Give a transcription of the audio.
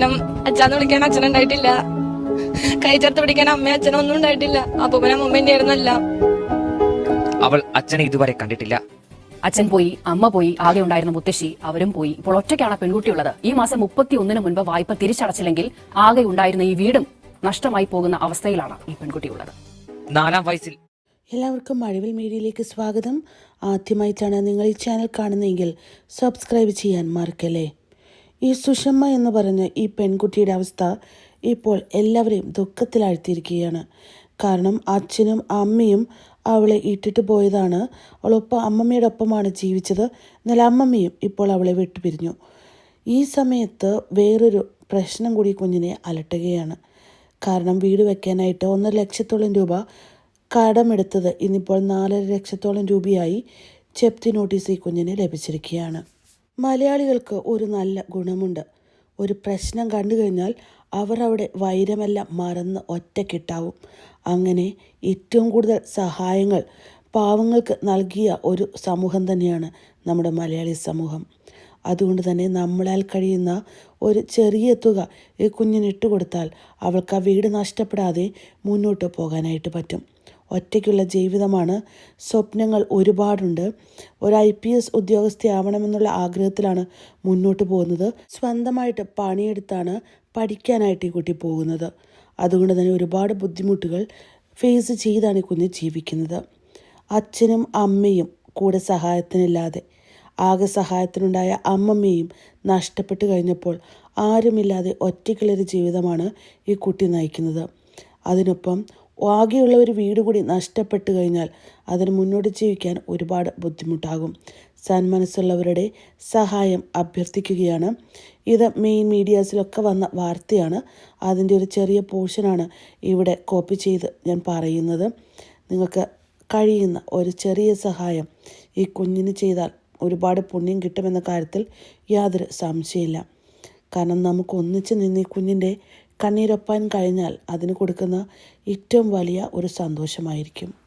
നം അച്ഛനെ വിളിക്കാൻ അച്ഛനുണ്ടായിട്ടില്ല കൈ ചേർത്ത് പിടിക്കാൻ അമ്മ അച്ഛനും ഒന്നും ഉണ്ടായിട്ടില്ല. അപ്പൂപ്പനും അമ്മേന്റെ ആയിരുന്നല്ല അവൾ അച്ഛനെ ഇതുവരെ കണ്ടിട്ടില്ല. അച്ഛൻ പോയി അമ്മ പോയി ആകെ ഉണ്ടായിരുന്ന മുത്തശ്ശി അവരും പോയി. ഇപ്പോൾ ഒറ്റയ്ക്കാണ് പെൺകുട്ടിയുള്ളത് ഈ മാസം മുപ്പത്തി ഒന്നിന് മുൻപ് വായ്പ തിരിച്ചടച്ചില്ലെങ്കിൽ ആകെ ഉണ്ടായിരുന്ന ഈ വീടും നഷ്ടമായി പോകുന്ന അവസ്ഥയിലാണ് ഈ പെൺകുട്ടിയുള്ളത് നാലാം വയസ്സിൽ എല്ലാവർക്കും മഴവിൽ മീഡിയയിലേക്ക് സ്വാഗതം. ആദ്യമായിട്ടാണ് നിങ്ങൾ ഈ ചാനൽ കാണുന്നതെങ്കിൽ സബ്സ്ക്രൈബ് ചെയ്യാൻ മറക്കല്ലേ? ഈ സുഷമ്മ എന്ന് പറഞ്ഞ ഈ പെൺകുട്ടിയുടെ അവസ്ഥ ഇപ്പോൾ എല്ലാവരെയും ദുഃഖത്തിലാഴ്ത്തിയിരിക്കുകയാണ്. കാരണം അച്ഛനും അമ്മയും അവളെ ഇട്ടിട്ട് പോയതാണ്. അവളൊപ്പം അമ്മമ്മയുടെ ഒപ്പമാണ് ജീവിച്ചത്. എന്നാൽ അമ്മമ്മയും ഇപ്പോൾ അവളെ വിട്ടുപിരിഞ്ഞു. ഈ സമയത്ത് വേറൊരു പ്രശ്നം കൂടി കുഞ്ഞിനെ അലട്ടുകയാണ്. കാരണം വീട് വെക്കാനായിട്ട് ഒന്നര ലക്ഷത്തോളം രൂപ കടമെടുത്തത് ഇന്നിപ്പോൾ നാലര ലക്ഷത്തോളം രൂപയായി ചെപ്തി നോട്ടീസ് ഈ കുഞ്ഞിന് ലഭിച്ചിരിക്കുകയാണ്. മലയാളികൾക്ക് ഒരു നല്ല ഗുണമുണ്ട്. ഒരു പ്രശ്നം കണ്ടു കഴിഞ്ഞാൽ അവർ അവിടെ വൈരമെല്ലാം മറന്ന് ഒറ്റക്കിട്ടാവും. അങ്ങനെ ഏറ്റവും കൂടുതൽ സഹായങ്ങൾ പാവങ്ങൾക്ക് നൽകിയ ഒരു സമൂഹം തന്നെയാണ് നമ്മുടെ മലയാളി സമൂഹം. അതുകൊണ്ട് തന്നെ നമ്മളാൽ കഴിയുന്ന ഒരു ചെറിയ തുക ഈ കുഞ്ഞിനിട്ട് കൊടുത്താൽ അവൾക്ക് ആ വീട് നഷ്ടപ്പെടാതെ മുന്നോട്ട് പോകാനായിട്ട് പറ്റും. ഒറ്റയ്ക്കുള്ള ജീവിതമാണ്. സ്വപ്നങ്ങൾ ഒരുപാടുണ്ട്. ഒരു ഐ പി എസ് ഉദ്യോഗസ്ഥയാവണമെന്നുള്ള ആഗ്രഹത്തിലാണ് മുന്നോട്ട് പോകുന്നത്. സ്വന്തമായിട്ട് പണിയെടുത്താണ് പഠിക്കാനായിട്ട് ഈ കുട്ടി പോകുന്നത്. അതുകൊണ്ട് തന്നെ ഒരുപാട് ബുദ്ധിമുട്ടുകൾ ഫേസ് ചെയ്താണ് ഈ കുഞ്ഞ് ജീവിക്കുന്നത്. അച്ഛനും അമ്മയും കൂടെ സഹായത്തിനില്ലാതെ ആകെ സഹായത്തിനുണ്ടായ അമ്മമ്മയും നഷ്ടപ്പെട്ടു കഴിഞ്ഞപ്പോൾ ആരുമില്ലാതെ ഒറ്റയ്ക്കുള്ളൊരു ജീവിതമാണ് ഈ കുട്ടി നയിക്കുന്നത്. അതിനൊപ്പം ആകെയുള്ള ഒരു വീട് കൂടി നഷ്ടപ്പെട്ടു കഴിഞ്ഞാൽ അതിന് മുന്നോട്ട് ജീവിക്കാൻ ഒരുപാട് ബുദ്ധിമുട്ടാകും. സന്മനസ്സുള്ളവരുടെ സഹായം അഭ്യർത്ഥിക്കുകയാണ്. ഇത് മെയിൻ മീഡിയാസിലൊക്കെ വന്ന വാർത്തയാണ്. അതിന്റെ ഒരു ചെറിയ പോർഷനാണ് ഇവിടെ കോപ്പി ചെയ്ത് ഞാൻ പറയുന്നത്. നിങ്ങൾക്ക് കഴിയുന്ന ഒരു ചെറിയ സഹായം ഈ കുഞ്ഞിന് ചെയ്താൽ ഒരുപാട് പുണ്യം കിട്ടുമെന്ന കാര്യത്തിൽ യാതൊരു സംശയമില്ല കാരണം നമുക്ക് ഒന്നിച്ച് നിന്ന് ഈ കുഞ്ഞിന്റെ കണ്ണീരൊപ്പാൻ കഴിഞ്ഞാൽ അതിന് കൊടുക്കുന്ന ഏറ്റവും വലിയ ഒരു സന്തോഷമായിരിക്കും.